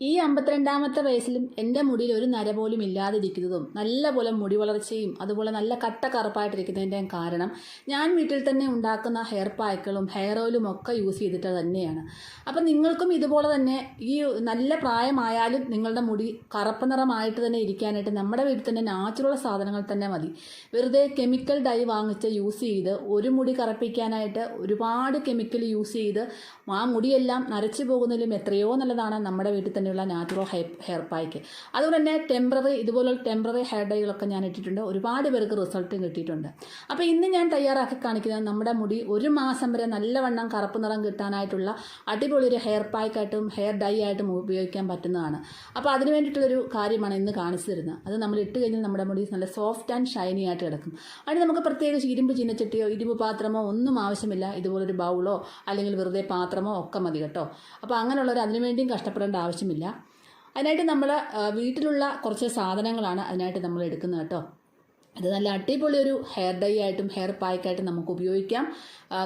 ഈ അമ്പത്തിരണ്ടാമത്തെ വയസ്സിലും എന്റെ മുടിയിൽ ഒരു നര പോലും ഇല്ലാതിരിക്കുന്നതും നല്ല പോലെ മുടി വളർച്ചയും അതുപോലെ നല്ല കട്ട കറുപ്പായിട്ടിരിക്കുന്നതിന്റെയും കാരണം ഞാൻ വീട്ടിൽ തന്നെ ഉണ്ടാക്കുന്ന ഹെയർ പാക്കുകളും ഹെയർ ഓയിലും ഒക്കെ യൂസ് ചെയ്തിട്ട് തന്നെയാണ്. അപ്പം നിങ്ങൾക്കും ഇതുപോലെ തന്നെ ഈ നല്ല പ്രായമായാലും നിങ്ങളുടെ മുടി കറുപ്പ് നിറമായിട്ട് തന്നെ ഇരിക്കാനായിട്ട് നമ്മുടെ വീട്ടിൽ തന്നെ നാച്ചുറൽ സാധനങ്ങൾ തന്നെ മതി. വെറുതെ കെമിക്കൽ ഡൈ വാങ്ങിച്ച് യൂസ് ചെയ്ത് ഒരു മുടി കറുപ്പിക്കാനായിട്ട് ഒരുപാട് കെമിക്കൽ യൂസ് ചെയ്ത് ആ മുടിയെല്ലാം നരച്ചു പോകുന്നതിലും എത്രയോ നല്ലതാണ് നമ്മുടെ വീട്ടിൽ തന്നെയുള്ള നാച്ചുറൽ ഹെയർ ഹെയർ പായ്ക്ക് അതുകൊണ്ട് തന്നെ ടെമ്പററി ഇതുപോലുള്ള ടെമ്പററി ഹെയർ ഡൈകളൊക്കെ ഞാൻ ഇട്ടിട്ടുണ്ട്. ഒരുപാട് പേർക്ക് റിസൾട്ടും കിട്ടിയിട്ടുണ്ട്. അപ്പോൾ ഇന്ന് ഞാൻ തയ്യാറാക്കി കാണിക്കുന്നത് നമ്മുടെ മുടി ഒരു മാസം വരെ നല്ലവണ്ണം കറുപ്പ് നിറം കിട്ടാനായിട്ടുള്ള അടിപൊളി ഒരു ഹെയർ പായ്ക്കായിട്ടും ഹെയർ ഡൈ ആയിട്ടും ഉപയോഗിക്കാൻ പറ്റുന്നതാണ്. അപ്പോൾ അതിന് വേണ്ടിയിട്ടുള്ളൊരു കാര്യമാണ് ഇന്ന് കാണിച്ചു തരുന്നത്. അത് നമ്മൾ ഇട്ട് കഴിഞ്ഞാൽ നമ്മുടെ മുടി നല്ല സോഫ്റ്റ് ആൻഡ് ഷൈനി ആയിട്ട് കിടക്കും. അതിന് നമുക്ക് പ്രത്യേകിച്ച് ഇരുമ്പ് ചിന്നച്ചട്ടിയോ ഇരുമ്പ് പാത്രമോ ഒന്നും ആവശ്യമില്ല. ഇതുപോലൊരു ബൗളോ അല്ലെങ്കിൽ വെറുതെ പാത്രമോ ഒക്കെ മതി കേട്ടോ. അപ്പോൾ അങ്ങനെയുള്ളവർ അതിനുവേണ്ടിയും കഷ്ടപ്പെടേണ്ട ആവശ്യമില്ല. അതിനായിട്ട് നമ്മൾ വീട്ടിലുള്ള കുറച്ച് സാധനങ്ങളാണ് അതിനായിട്ട് നമ്മൾ എടുക്കുന്നത് കേട്ടോ. ഇത് നല്ല അടിപൊളി ഒരു ഹെയർ ഡൈ ആയിട്ടും ഹെയർ പായ്ക്കായിട്ടും നമുക്ക് ഉപയോഗിക്കാം.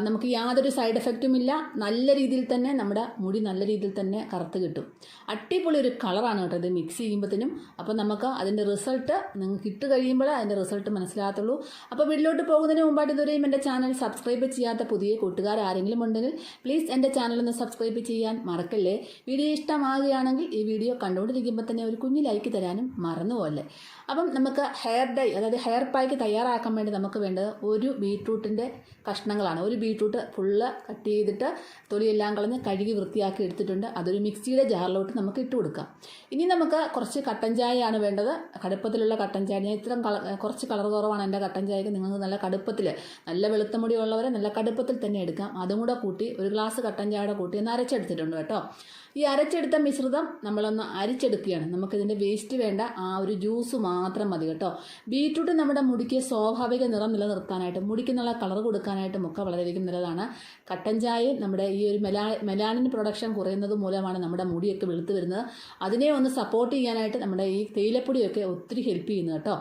നമുക്ക് യാതൊരു സൈഡ് എഫക്റ്റും ഇല്ല. നല്ല രീതിയിൽ തന്നെ നമ്മുടെ മുടി നല്ല രീതിയിൽ തന്നെ കറുത്ത് കിട്ടും. അടിപൊളി ഒരു കളറാണ് കേട്ടോ ഇത് മിക്സ് ചെയ്യുമ്പോഴത്തേനും. അപ്പോൾ നമുക്ക് അതിന്റെ റിസൾട്ട് നിങ്ങൾക്ക് ഇട്ട് കഴിയുമ്പോൾ അതിന്റെ റിസൾട്ട് മനസ്സിലാകത്തുള്ളൂ. അപ്പോൾ വീട്ടിലോട്ട് പോകുന്നതിന് മുമ്പായിട്ട് ഇതുവരെയും എന്റെ ചാനൽ സബ്സ്ക്രൈബ് ചെയ്യാത്ത പുതിയ കൂട്ടുകാർ ആരെങ്കിലും ഉണ്ടെങ്കിൽ പ്ലീസ് എന്റെ ചാനൽ ഒന്ന് സബ്സ്ക്രൈബ് ചെയ്യാൻ മറക്കല്ലേ? വീഡിയോ ഇഷ്ടമാകുകയാണെങ്കിൽ ഈ വീഡിയോ കണ്ടുകൊണ്ടിരിക്കുമ്പോൾ തന്നെ ഒരു കുഞ്ഞു ലൈക്ക് തരാനും മറന്നുപോലെ അപ്പം നമുക്ക് ഹെയർ ഡൈ അതായത് ഹെയർ പായ്ക്ക് തയ്യാറാക്കാൻ വേണ്ടി നമുക്ക് വേണ്ടത് ഒരു ബീട്രൂട്ടിന്റെ കഷ്ണങ്ങളാണ്. ഒരു ബീട്രൂട്ട് ഫുള്ള് കട്ട് ചെയ്തിട്ട് തൊലിയെല്ലാം കളഞ്ഞ് കഴുകി വൃത്തിയാക്കി എടുത്തിട്ടുണ്ട്. അതൊരു മിക്സിയുടെ ജാറിലോട്ട് നമുക്ക് ഇട്ട് കൊടുക്കാം. ഇനി നമുക്ക് കുറച്ച് കട്ടൻ ചായയാണ് വേണ്ടത്. കടുപ്പത്തിലുള്ള കട്ടൻ ചായ. ഞാൻ ഇത്രയും കുറച്ച് കളർ കുറവാണ് എന്റെ കട്ടൻ ചായക്ക്. നിങ്ങൾക്ക് നല്ല കടുപ്പത്തിൽ നല്ല വെളുത്ത മുടി ഉള്ളവരെ നല്ല കടുപ്പത്തിൽ തന്നെ എടുക്കാം. അതും കൂടെ കൂട്ടി ഒരു ഗ്ലാസ് കട്ടൻ ചായയുടെ കൂട്ടി ഒന്ന് അരച്ചെടുത്തിട്ടുണ്ട് കേട്ടോ. ഈ അരച്ചെടുത്ത മിശ്രിതം നമ്മളൊന്ന് അരിച്ചെടുക്കുകയാണ്. നമുക്കിതിന്റെ വേസ്റ്റ് വേണ്ട ആ ഒരു ജ്യൂസ് മാത്രം മതി കേട്ടോ. ബീറ്റ്റൂട്ട് നമ്മുടെ മുടിക്ക് സ്വാഭാവിക നിറം നിലനിർത്താനായിട്ട് മുടിക്ക് നല്ല കളർ കൊടുക്കാനായിട്ടും ഒക്കെ വളരെയധികം നല്ലതാണ്. കട്ടൻ ചായയും നമ്മുടെ ഈ ഒരു മെലാ മെലാനിൻ പ്രൊഡക്ഷൻ കുറയുന്നത് മൂലമാണ് നമ്മുടെ മുടിയൊക്കെ വെളുത്ത് വരുന്നത്. അതിനെ ഒന്ന് സപ്പോർട്ട് ചെയ്യാനായിട്ട് നമ്മുടെ ഈ തേയിലപ്പൊടിയൊക്കെ ഒത്തിരി ഹെൽപ്പ് ചെയ്യുന്നു കേട്ടോ.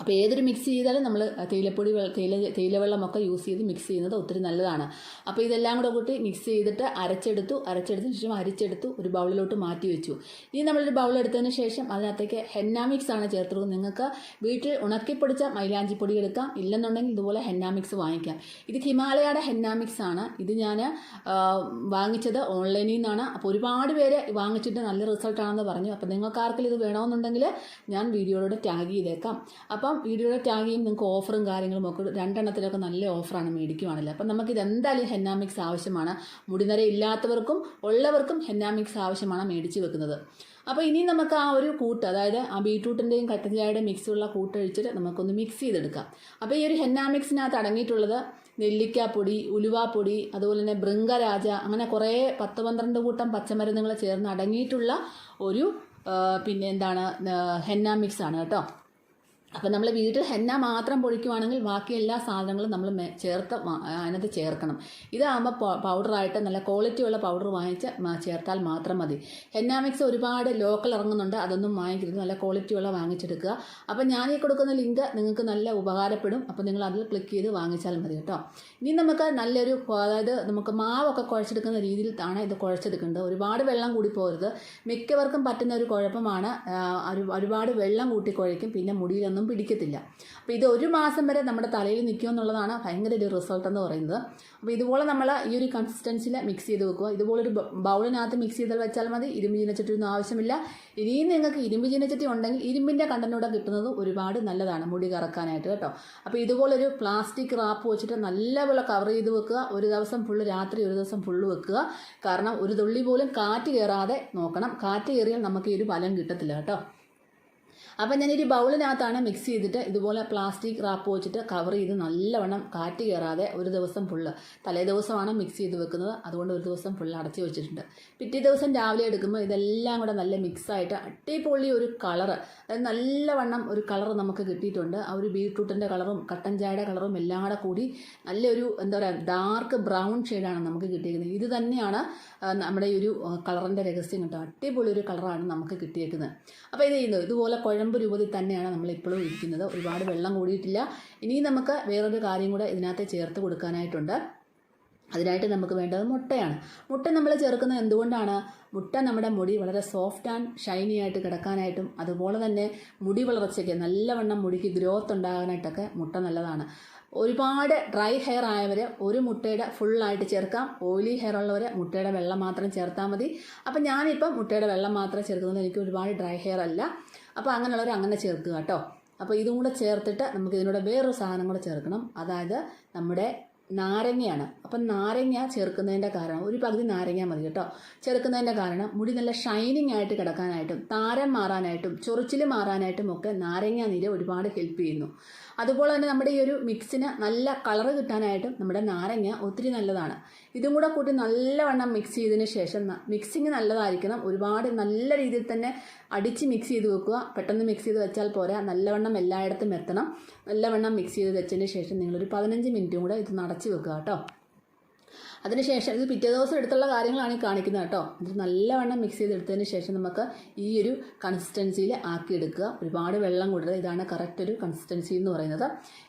അപ്പോൾ ഏതൊരു മിക്സ് ചെയ്താലും നമ്മൾ തേയിലപ്പൊടി തേയില തേയിലവെള്ളമൊക്കെ യൂസ് ചെയ്ത് മിക്സ് ചെയ്യുന്നത് ഒത്തിരി നല്ലതാണ്. അപ്പോൾ ഇതെല്ലാം കൂടെ കൂട്ടി മിക്സ് ചെയ്തിട്ട് അരച്ചെടുത്തു. അരച്ചെടുത്തതിന് ശേഷം അരിച്ചെടുത്തു. ഒരു ബൗളിലോട്ട് മാറ്റി വെച്ചു. ഇനി നമ്മളൊരു ബൗൾ എടുത്തതിന് ശേഷം അതിനകത്തേക്ക് ഹെന്ന മിക്സ് ആണ് ചേർത്തത് നിങ്ങൾക്ക് വീട്ടിൽ ഉണക്കിപ്പൊടിച്ച മൈലാഞ്ചി പൊടി എടുക്കാം. ഇല്ലെന്നുണ്ടെങ്കിൽ ഇതുപോലെ ഹെന്ന മിക്സ് വാങ്ങിക്കാം. ഇത് ഹിമാലയയുടെ ഹെന്ന മിക്സ് ആണ്. ഇത് ഞാൻ വാങ്ങിച്ചത് ഓൺലൈനിൽ നിന്നാണ്. അപ്പോൾ ഒരുപാട് പേര് വാങ്ങിച്ചിട്ട് നല്ല റിസൾട്ടാണെന്ന് പറഞ്ഞു. അപ്പോൾ നിങ്ങൾക്ക് ഇത് വേണമെന്നുണ്ടെങ്കിൽ ഞാൻ വീഡിയോയിലൂടെ ടാഗ് ചെയ്തേക്കാം. അപ്പം വീഡിയോയുടെ ടാഗ് നിങ്ങൾക്ക് ഓഫറും കാര്യങ്ങളും ഒക്കെ രണ്ടെണ്ണത്തിലൊക്കെ നല്ല ഓഫറാണ് മേടിക്കുവാണല്ലോ. അപ്പം നമുക്കിത് എന്തായാലും ഹെന്നാമിക്സ് ആവശ്യമാണ്. മുടിനര ഇല്ലാത്തവർക്കും ഉള്ളവർക്കും ഹെന്നാമിക്സ് ആവശ്യമാണ് മേടിച്ച് വെക്കുന്നത്. അപ്പോൾ ഇനി നമുക്ക് ആ ഒരു കൂട്ട് അതായത് ആ ബീട്രൂട്ടിന്റെയും കട്ടൻചായയുടെയും മിക്സുള്ള കൂട്ടൊഴിച്ചിട്ട് നമുക്കൊന്ന് മിക്സ് ചെയ്തെടുക്കാം. അപ്പോൾ ഈ ഒരു ഹെന്നാമിക്സിനകത്ത് അടങ്ങിയിട്ടുള്ളത് നെല്ലിക്കാപ്പൊടി ഉലുവാപ്പൊടി അതുപോലെ തന്നെ ബൃങ്കരാജ അങ്ങനെ കുറേ പത്ത് പന്ത്രണ്ട് കൂട്ടം പച്ചമരുന്നുകൾ ചേർന്ന് അടങ്ങിയിട്ടുള്ള ഒരു പിന്നെ എന്താണ് ഹെന്നാമിക്സ് ആണ് കേട്ടോ. അപ്പം നമ്മൾ വീട്ടിൽ ഹെന്ന മാത്രം പൊഴിക്കുവാണെങ്കിൽ ബാക്കി എല്ലാ സാധനങ്ങളും നമ്മൾ ചേർത്ത് അതിനകത്ത് ചേർക്കണം. ഇതാകുമ്പോൾ പൗഡറായിട്ട് നല്ല ക്വാളിറ്റി ഉള്ള പൗഡർ വാങ്ങിച്ച് ചേർത്താൽ മാത്രം മതി. ഹെന്ന മിക്സ് ഒരുപാട് ലോക്കൽ ഇറങ്ങുന്നുണ്ട്. അതൊന്നും വാങ്ങിക്കരുത്. നല്ല ക്വാളിറ്റി ഉള്ള വാങ്ങിച്ചെടുക്കുക. അപ്പം ഞാൻ ഈ കൊടുക്കുന്ന ലിങ്ക് നിങ്ങൾക്ക് നല്ല ഉപകാരപ്പെടും. അപ്പോൾ നിങ്ങൾ അതിൽ ക്ലിക്ക് ചെയ്ത് വാങ്ങിച്ചാൽ മതി കേട്ടോ. ഇനി നമുക്ക് നല്ലൊരു അതായത് നമുക്ക് മാവൊക്കെ കുഴച്ചെടുക്കുന്ന രീതിയിൽ രീതിയിലാണ് ഇത് കുഴച്ചെടുക്കേണ്ടത്. ഒരുപാട് വെള്ളം കൂടി പോകരുത് മിക്കവർക്കും പറ്റുന്ന ഒരു കുഴപ്പമാണ്. ഒരുപാട് വെള്ളം കൂട്ടി കുഴയ്ക്കും പിന്നെ മുടിയിലൊന്നും പിടിക്കത്തില്ല. അപ്പോൾ ഇത് ഒരു മാസം വരെ നമ്മുടെ തലയിൽ നിൽക്കും എന്നുള്ളതാണ് ഭയങ്കര ഒരു റിസൾട്ട് എന്ന് പറയുന്നത്. അപ്പോൾ ഇതുപോലെ നമ്മൾ ഈ ഒരു കൺസിസ്റ്റൻസിൽ മിക്സ് ചെയ്ത് വെക്കുക. ഇതുപോലെ ഒരു ബൗളിനകത്ത് മിക്സ് ചെയ്താൽ വെച്ചാൽ മതി. ഇരുമ്പ് ചീനച്ചട്ടി ഒന്നും ആവശ്യമില്ല. ഇനിയും നിങ്ങൾക്ക് ഇരുമ്പ് ചീനച്ചട്ടി ഉണ്ടെങ്കിൽ ഇരുമ്പിന്റെ കണ്ടനൂടെ കിട്ടുന്നത് ഒരുപാട് നല്ലതാണ് മുടി കറക്കാനായിട്ട് കേട്ടോ. അപ്പോൾ ഇതുപോലൊരു പ്ലാസ്റ്റിക് റാപ്പ് വെച്ചിട്ട് നല്ലപോലെ കവർ ചെയ്ത് വെക്കുക. ഒരു ദിവസം ഫുള്ള് രാത്രി ഒരു ദിവസം ഫുള്ള് വെക്കുക. കാരണം ഒരു തുള്ളി പോലും കാറ്റ് കയറാതെ നോക്കണം. കാറ്റ് കയറിയാൽ നമുക്ക് ഈ ഒരു ഫലം കിട്ടത്തില്ല കേട്ടോ. അപ്പം ഞാനൊരു ബൗളിനകത്താണ് മിക്സ് ചെയ്തിട്ട് ഇതുപോലെ പ്ലാസ്റ്റിക് റാപ്പ് വെച്ചിട്ട് കവർ ചെയ്ത് നല്ലവണ്ണം കാറ്റ് കയറാതെ ഒരു ദിവസം ഫുള്ള് തലേ ദിവസമാണ് മിക്സ് ചെയ്ത് വെക്കുന്നത്. അതുകൊണ്ട് ഒരു ദിവസം ഫുള്ള് അടച്ച് വെച്ചിട്ടുണ്ട്. പിറ്റേ ദിവസം രാവിലെ എടുക്കുമ്പോൾ ഇതെല്ലാം കൂടെ നല്ല മിക്സായിട്ട് അട്ടിപ്പൊള്ളി ഒരു കളറ് അതായത് നല്ലവണ്ണം ഒരു കളർ നമുക്ക് കിട്ടിയിട്ടുണ്ട്. ആ ഒരു ബീട്രൂട്ടിന്റെ കളറും കട്ടൻ ചായയുടെ കളറും എല്ലാം കൂടെ കൂടി നല്ലൊരു എന്താ പറയുക ഡാർക്ക് ബ്രൗൺ ഷെയ്ഡാണ് നമുക്ക് കിട്ടിയിരിക്കുന്നത് ഇത് തന്നെയാണ് നമ്മുടെ ഈ ഒരു കളറിന്റെ രഹസ്യം കേട്ടോ. അടിപൊളി ഒരു കളറാണ് നമുക്ക് കിട്ടിയേക്കുന്നത്. അപ്പോൾ ഇത് ചെയ്യുന്നത്. ഇതുപോലെ കുഴമ്പ് രൂപത്തിൽ തന്നെയാണ് നമ്മൾ ഇപ്പോഴും ഇരിക്കുന്നത്. ഒരുപാട് വെള്ളം കൂടിയിട്ടില്ല. ഇനി നമുക്ക് വേറൊരു കാര്യം കൂടെ ഇതിനകത്ത് ചേർത്ത് കൊടുക്കാനായിട്ടുണ്ട്. അതിനായിട്ട് നമുക്ക് വേണ്ടത് മുട്ടയാണ്. മുട്ട നമ്മൾ ചേർക്കുന്നത് എന്തുകൊണ്ടാണ്? മുട്ട നമ്മുടെ മുടി വളരെ സോഫ്റ്റ് ആൻഡ് ഷൈനി ആയിട്ട് കിടക്കാനായിട്ടും അതുപോലെ തന്നെ മുടി വളർച്ചയ്ക്ക് നല്ലവണ്ണം മുടിക്ക് ഗ്രോത്ത് ഉണ്ടാകാനായിട്ടൊക്കെ മുട്ട നല്ലതാണ്. ഒരുപാട് ഡ്രൈ ഹെയർ ആയവർ ഒരു മുട്ടയുടെ ഫുള്ളായിട്ട് ചേർക്കാം. ഓയിലി ഹെയർ ഉള്ളവർ മുട്ടയുടെ വെള്ളം മാത്രം ചേർത്താൽ മതി. അപ്പം ഞാനിപ്പം മുട്ടയുടെ വെള്ളം മാത്രം ചേർക്കുന്നത് എനിക്ക് ഒരുപാട് ഡ്രൈ ഹെയർ അല്ല. അപ്പോൾ അങ്ങനെയുള്ളവർ അങ്ങനെ ചേർക്കുക കേട്ടോ. അപ്പോൾ ഇതും കൂടെ ചേർത്തിട്ട് നമുക്ക് ഇതിനോട് വേറൊരു സാധനം കൂടെ ചേർക്കണം. അതായത് നമ്മുടെ നാരങ്ങയാണ്. അപ്പം നാരങ്ങ ചേർക്കുന്നതിന്റെ കാരണം ഒരു പകുതി നാരങ്ങ മതി കേട്ടോ. ചേർക്കുന്നതിന്റെ കാരണം മുടി നല്ല ഷൈനിങ് ആയിട്ട് കിടക്കാനായിട്ടും താരം മാറാനായിട്ടും ചൊറിച്ചിൽ മാറാനായിട്ടും ഒക്കെ നാരങ്ങ നീര് ഒരുപാട് ഹെൽപ്പ് ചെയ്യുന്നു. അതുപോലെ തന്നെ നമ്മുടെ ഈ ഒരു മിക്സിന് നല്ല കളറ് കിട്ടാനായിട്ടും നമ്മുടെ നാരങ്ങ ഒത്തിരി നല്ലതാണ്. ഇതും കൂടെ കൂട്ടി നല്ലവണ്ണം മിക്സ് ചെയ്തതിന് ശേഷം മിക്സിങ് നല്ലതായിരിക്കണം. ഒരുപാട് നല്ല രീതിയിൽ തന്നെ അടിച്ച് മിക്സ് ചെയ്ത് വെക്കുക. പെട്ടെന്ന് മിക്സ് ചെയ്ത് വെച്ചാൽ പോരാ. നല്ലവണ്ണം എല്ലായിടത്തും എത്തണം. നല്ലവണ്ണം മിക്സ് ചെയ്ത് വെച്ചതിന് ശേഷം നിങ്ങളൊരു പതിനഞ്ച് മിനിറ്റും കൂടെ ഇത് നടച്ച് വെക്കുക കേട്ടോ. അതിനുശേഷം ഇത് പിറ്റേ ദിവസം എടുത്തുള്ള കാര്യങ്ങളാണ് ഈ കാണിക്കുന്നത് കേട്ടോ. ഇത് നല്ലവണ്ണം മിക്സ് ചെയ്തെടുത്തതിന് ശേഷം നമുക്ക് ഈ ഒരു കൺസിസ്റ്റൻസിയിൽ ആക്കിയെടുക്കുക. ഒരുപാട് വെള്ളം കൂടരുത്. ഇതാണ് കറക്റ്റ് ഒരു കൺസിസ്റ്റൻസി എന്ന് പറയുന്നത്.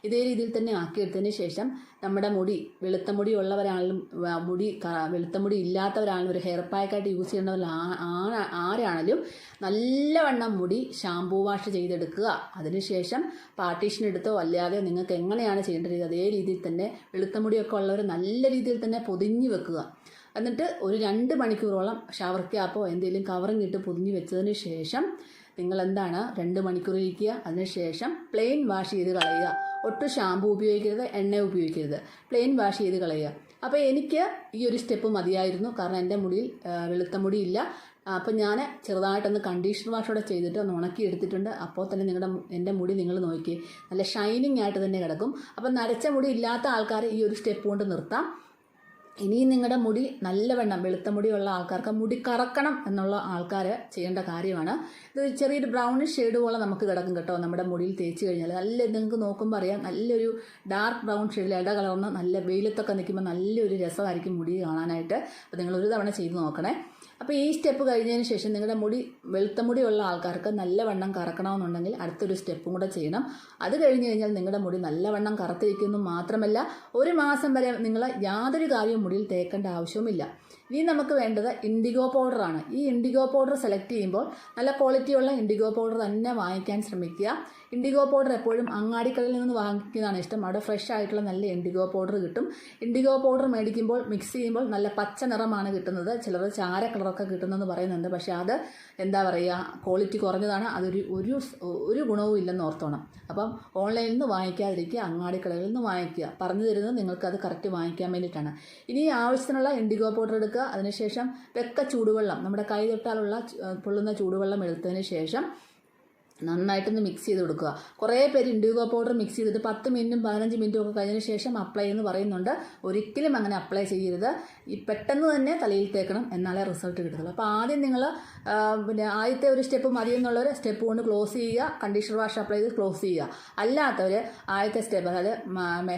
ഇതേ രീതിയിൽ തന്നെ ആക്കിയെടുത്തതിന് ശേഷം നമ്മുടെ മുടി വെളുത്ത മുടി ഉള്ളവരാണെങ്കിലും മുടി വെളുത്ത മുടി ഇല്ലാത്തവരാണെങ്കിലും ഒരു ഹെയർ പാക്കായിട്ട് യൂസ് ചെയ്യുന്നവർ ആരാണെങ്കിലും നല്ലവണ്ണം മുടി ഷാംപൂ വാഷ് ചെയ്തെടുക്കുക. അതിനുശേഷം പാർട്ടീഷൻ എടുത്തോ അല്ലാതെ നിങ്ങൾക്ക് എങ്ങനെയാണ് ചെയ്യേണ്ടത്? അതേ രീതിയിൽ തന്നെ വെളുത്ത മുടിയൊക്കെ ഉള്ളവർ നല്ല രീതിയിൽ തന്നെ പൊതിഞ്ഞ് വെക്കുക. എന്നിട്ട് ഒരു രണ്ട് മണിക്കൂറോളം ഷവർ ക്യാപ്പോ എന്തെങ്കിലും കവറിങ് ഇട്ട് പൊതിഞ്ഞ് വെച്ചതിന് ശേഷം നിങ്ങൾ എന്താണ്? രണ്ട് മണിക്കൂർ ഇരിക്കുക. അതിനുശേഷം പ്ലെയിൻ വാഷ് ചെയ്ത് കളയുക. ഒട്ടും ഷാമ്പു ഉപയോഗിക്കരുത് എണ്ണ ഉപയോഗിക്കരുത്. പ്ലെയിൻ വാഷ് ചെയ്ത് കളയുക. അപ്പോൾ എനിക്ക് ഈ ഒരു സ്റ്റെപ്പ് മതിയായിരുന്നു. കാരണം എന്റെ മുടിയിൽ വെളുത്ത മുടിയില്ല. അപ്പം ഞാൻ ചെറുതായിട്ടൊന്ന് കണ്ടീഷണർ വാഷോടെ ചെയ്തിട്ട് ഒന്ന് ഉണക്കി എടുത്തിട്ടുണ്ട്. അപ്പോൾ തന്നെ നിങ്ങളുടെ എന്റെ മുടി നിങ്ങൾ നോക്കി. നല്ല ഷൈനിങ് ആയിട്ട് തന്നെ കിടക്കും. അപ്പം നരച്ച മുടി ഇല്ലാത്ത ആൾക്കാർ ഈ ഒരു സ്റ്റെപ്പ് കൊണ്ട് നിർത്താം. ഇനിയും നിങ്ങളുടെ മുടി നല്ലവണ്ണം വെളുത്ത മുടിയുള്ള ആൾക്കാർക്ക് മുടി കറക്കണം എന്നുള്ള ആൾക്കാർ ചെയ്യേണ്ട കാര്യമാണ്. ഇത് ചെറിയൊരു ബ്രൗണിഷ് ഷെയ്ഡ് പോലെ നമുക്ക് കിടക്കും കേട്ടോ നമ്മുടെ മുടിയിൽ തേച്ച് കഴിഞ്ഞാൽ നല്ല നിങ്ങൾക്ക് നോക്കുമ്പോൾ അറിയാം നല്ലൊരു ഡാർക്ക് ബ്രൗൺ ഷെയ്ഡിൽ ഇട കലർന്ന് നല്ല വെയിലത്തൊക്കെ നിൽക്കുമ്പോൾ നല്ലൊരു രസമായിരിക്കും മുടി കാണാനായിട്ട്. അപ്പോൾ നിങ്ങൾ ഒരു തവണ ചെയ്ത് നോക്കണേ. അപ്പോൾ ഈ സ്റ്റെപ്പ് കഴിഞ്ഞതിന് ശേഷം നിങ്ങളുടെ മുടി വെളുത്ത മുടിയുള്ള ആൾക്കാർക്ക് നല്ലവണ്ണം കറക്കണമെന്നുണ്ടെങ്കിൽ അടുത്തൊരു സ്റ്റെപ്പും കൂടെ ചെയ്യണം. അത് കഴിഞ്ഞ് കഴിഞ്ഞാൽ നിങ്ങളുടെ മുടി നല്ലവണ്ണം കറുത്തിരിക്കുന്നു മാത്രമല്ല ഒരു മാസം വരെ നിങ്ങൾ യാതൊരു കാര്യവും മുടിയിൽ തേക്കേണ്ട ആവശ്യവുമില്ല. ഇനി നമുക്ക് വേണ്ടത് ഇൻഡിഗോ പൗഡറാണ് ഈ ഇൻഡിഗോ പൗഡർ സെലക്ട് ചെയ്യുമ്പോൾ നല്ല ക്വാളിറ്റിയുള്ള ഇൻഡിഗോ പൗഡർ തന്നെ വാങ്ങിക്കാൻ ശ്രമിക്കുക. ഇൻഡിഗോ പൗഡർ എപ്പോഴും അങ്ങാടിക്കടയിൽ നിന്ന് വാങ്ങിക്കുന്നതാണ് ഇഷ്ടം. അവിടെ ഫ്രഷ് ആയിട്ടുള്ള നല്ല ഇൻഡിഗോ പൗഡർ കിട്ടും. ഇൻഡിഗോ പൗഡർ മേടിക്കുമ്പോൾ മിക്സ് ചെയ്യുമ്പോൾ നല്ല പച്ച നിറമാണ് കിട്ടുന്നത്. ചിലർ ചാര കളറൊക്കെ കിട്ടുന്നെന്ന് പറയുന്നുണ്ട്. പക്ഷേ അത് എന്താ പറയുക ക്വാളിറ്റി കുറഞ്ഞതാണ്. അതൊരു ഒരു ഒരു ഗുണവും ഇല്ലെന്ന് ഓർത്തോണം. അപ്പം ഓൺലൈനിൽ നിന്ന് വാങ്ങിക്കാതിരിക്കുക അങ്ങാടിക്കടകളിൽ നിന്ന് വാങ്ങിക്കുക പറഞ്ഞു തരുന്നത് നിങ്ങൾക്ക് അത് കറക്റ്റ് വാങ്ങിക്കാൻ വേണ്ടിയിട്ടാണ്. ഇനി ആവശ്യത്തിനുള്ള ഇൻഡിഗോ പൗഡർ എടുക്കുക. അതിനുശേഷം വെക്ക ചൂടുവെള്ളം. നമ്മുടെ കൈ തൊട്ടാലുള്ള പൊള്ളുന്ന ചൂടുവെള്ളം എടുത്തതിന് ശേഷം നന്നായിട്ടൊന്ന് മിക്സ് ചെയ്ത് കൊടുക്കുക. കുറേ പേര് ഇൻഡിഗോ പൗഡർ മിക്സ് ചെയ്തിട്ട് പത്ത് മിനിറ്റും പതിനഞ്ച് മിനിറ്റും ഒക്കെ കഴിഞ്ഞതിന് ശേഷം അപ്ലൈ എന്ന് പറയുന്നുണ്ട്. ഒരിക്കലും അങ്ങനെ അപ്ലൈ ചെയ്യരുത്. ഈ പെട്ടെന്ന് തന്നെ തലയിൽ തേക്കണം എന്നാലേ റിസൾട്ട് കിട്ടത്തുള്ളൂ. അപ്പോൾ ആദ്യം നിങ്ങൾ പിന്നെ ആദ്യത്തെ ഒരു സ്റ്റെപ്പ് മതി എന്നുള്ളവർ സ്റ്റെപ്പ് കൊണ്ട് ക്ലോസ് ചെയ്യുക. കണ്ടീഷണർ വാഷ് അപ്ലൈ ചെയ്ത് ക്ലോസ് ചെയ്യുക. അല്ലാത്തവർ ആദ്യത്തെ സ്റ്റെപ്പ് അതായത്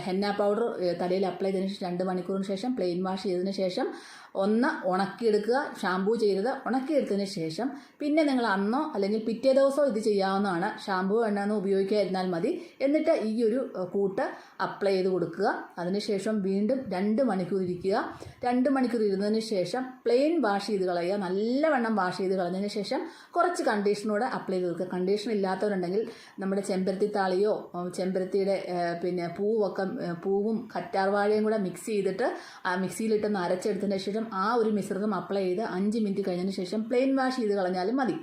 ഹെന്ന പൗഡർ തലയിൽ അപ്ലൈ ചെയ്തതിന് ശേഷം രണ്ട് മണിക്കൂറിന് ശേഷം പ്ലെയിൻ വാഷ് ചെയ്തതിന് ശേഷം ഒന്ന് ഉണക്കിയെടുക്കുക ഷാമ്പൂ ചെയ്തത് ഉണക്കിയെടുത്തതിന് ശേഷം പിന്നെ നിങ്ങൾ അന്നോ അല്ലെങ്കിൽ പിറ്റേ ദിവസമോ ഇത് ചെയ്യാവുന്നതാണ്. ഷാമ്പൂ എണ്ണ എന്ന് ഉപയോഗിക്കാതിരുന്നാൽ മതി. എന്നിട്ട് ഈ ഒരു കൂട്ട് അപ്ലൈ ചെയ്ത് കൊടുക്കുക. അതിനുശേഷം വീണ്ടും രണ്ട് മണിക്കൂർ ഇരിക്കുക. രണ്ട് മണിക്കൂർ ഇരുന്നതിന് ശേഷം പ്ലെയിൻ വാഷ് ചെയ്ത് കളയുക. നല്ലവണ്ണം വാഷ് ചെയ്ത് കളഞ്ഞതിന് ശേഷം കുറച്ച് കണ്ടീഷനോടെ അപ്ലൈ ചെയ്ത് കൊടുക്കുക. കണ്ടീഷൻ ഇല്ലാത്തവരുണ്ടെങ്കിൽ നമ്മുടെ ചെമ്പരത്തി താളിയോ ചെമ്പരത്തിയുടെ പിന്നെ പൂവൊക്കെ പൂവും കറ്റാർവാഴയും കൂടെ മിക്സ് ചെയ്തിട്ട് ആ മിക്സിയിലിട്ടൊന്ന് അരച്ചെടുത്തതിന് ശേഷം ആ ഒരു മിശ്രിതം അപ്ലൈ ചെയ്ത് അഞ്ച് മിനിറ്റ് കഴിഞ്ഞതിന് ശേഷം പ്ലെയിൻ വാഷ് ചെയ്ത് കളഞ്ഞാലും മതി.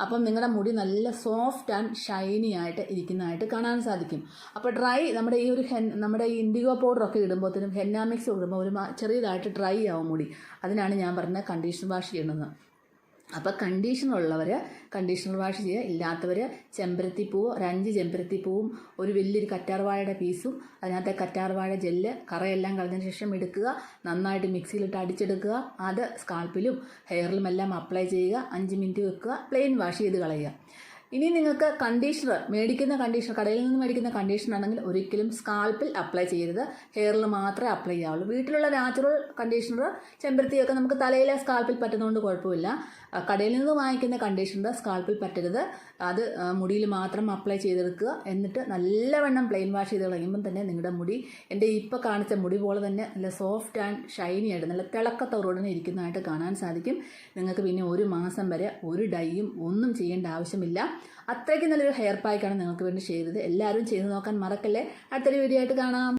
അപ്പം നിങ്ങളുടെ മുടി നല്ല സോഫ്റ്റ് ആൻഡ് ഷൈനി ആയിട്ട് ഇരിക്കുന്നതായിട്ട് കാണാൻ സാധിക്കും. അപ്പോൾ ഡ്രൈ നമ്മുടെ ഈ ഒരു ഹെൻ നമ്മുടെ ഈ ഇൻഡിഗോ പൗഡറൊക്കെ ഇടുമ്പോഴത്തേനും ഹെന്നാമിക്സ് ഇടുമ്പോൾ ഒരു ചെറിയതായിട്ട് ഡ്രൈ ആവും മുടി. അതിനാണ് ഞാൻ പറഞ്ഞ കണ്ടീഷൻ വാഷ് ചെയ്യണമെന്ന് അപ്പോൾ കണ്ടീഷണർ ഉള്ളവർ കണ്ടീഷണർ വാഷ് ചെയ്യുക. ഇല്ലാത്തവർ ചെമ്പരത്തിപ്പൂവ് ഒരു അഞ്ച് ചെമ്പരത്തി പൂവും ഒരു വലിയൊരു കറ്റാർവാഴയുടെ പീസും അതിനകത്തെ കറ്റാർവാഴ ജെല്ല് കറയെല്ലാം കളഞ്ഞതിന് ശേഷം എടുക്കുക. നന്നായിട്ട് മിക്സിയിലിട്ട് അടിച്ചെടുക്കുക. അത് സ്കാൾപ്പിലും ഹെയറിലും എല്ലാം അപ്ലൈ ചെയ്യുക. അഞ്ച് മിനിറ്റ് വെക്കുക. പ്ലെയിൻ വാഷ് ചെയ്ത് കളയുക. ഇനി നിങ്ങൾക്ക് കണ്ടീഷണർ മേടിക്കുന്ന കണ്ടീഷണർ കടയിൽ നിന്ന് മേടിക്കുന്ന കണ്ടീഷണർ ആണെങ്കിൽ ഒരിക്കലും സ്കാൽപ്പിൽ അപ്ലൈ ചെയ്യരുത്. ഹെയറിൽ മാത്രമേ അപ്ലൈ ചെയ്യാവുള്ളൂ. വീട്ടിലുള്ള നാച്ചുറൽ കണ്ടീഷണർ ചെമ്പരത്തിയൊക്കെ നമുക്ക് തലയിലെ സ്കാൽപ്പിൽ പറ്റുന്നതുകൊണ്ട് കുഴപ്പമില്ല. കടയിൽ നിന്ന് വാങ്ങിക്കുന്ന കണ്ടീഷണർ സ്കാൽപ്പിൽ പറ്റരുത്. അത് മുടിയിൽ മാത്രം അപ്ലൈ ചെയ്തെടുക്കുക. എന്നിട്ട് നല്ലവണ്ണം പ്ലെയിൻ വാഷ് ചെയ്ത് കഴിയുമ്പം തന്നെ നിങ്ങളുടെ മുടി എന്റെ ഇപ്പോൾ കാണിച്ച മുടി പോലെ തന്നെ നല്ല സോഫ്റ്റ് ആൻഡ് ഷൈനി ആയിട്ട് നല്ല തിളക്കത്തോടുടനെ ഇരിക്കുന്നതായിട്ട് കാണാൻ സാധിക്കും. നിങ്ങൾക്ക് പിന്നെ ഒരു മാസം വരെ ഒരു ഡൈയും ഒന്നും ചെയ്യേണ്ട ആവശ്യമില്ല. അത്രയ്ക്ക് നല്ലൊരു ഹെയർ പാക്കാണ് നിങ്ങൾക്ക് വേണ്ടി ചെയ്തത്. എല്ലാവരും ചെയ്ത് നോക്കാൻ മറക്കല്ലേ? അടുത്തൊരു വീഡിയോ ആയിട്ട് കാണാം.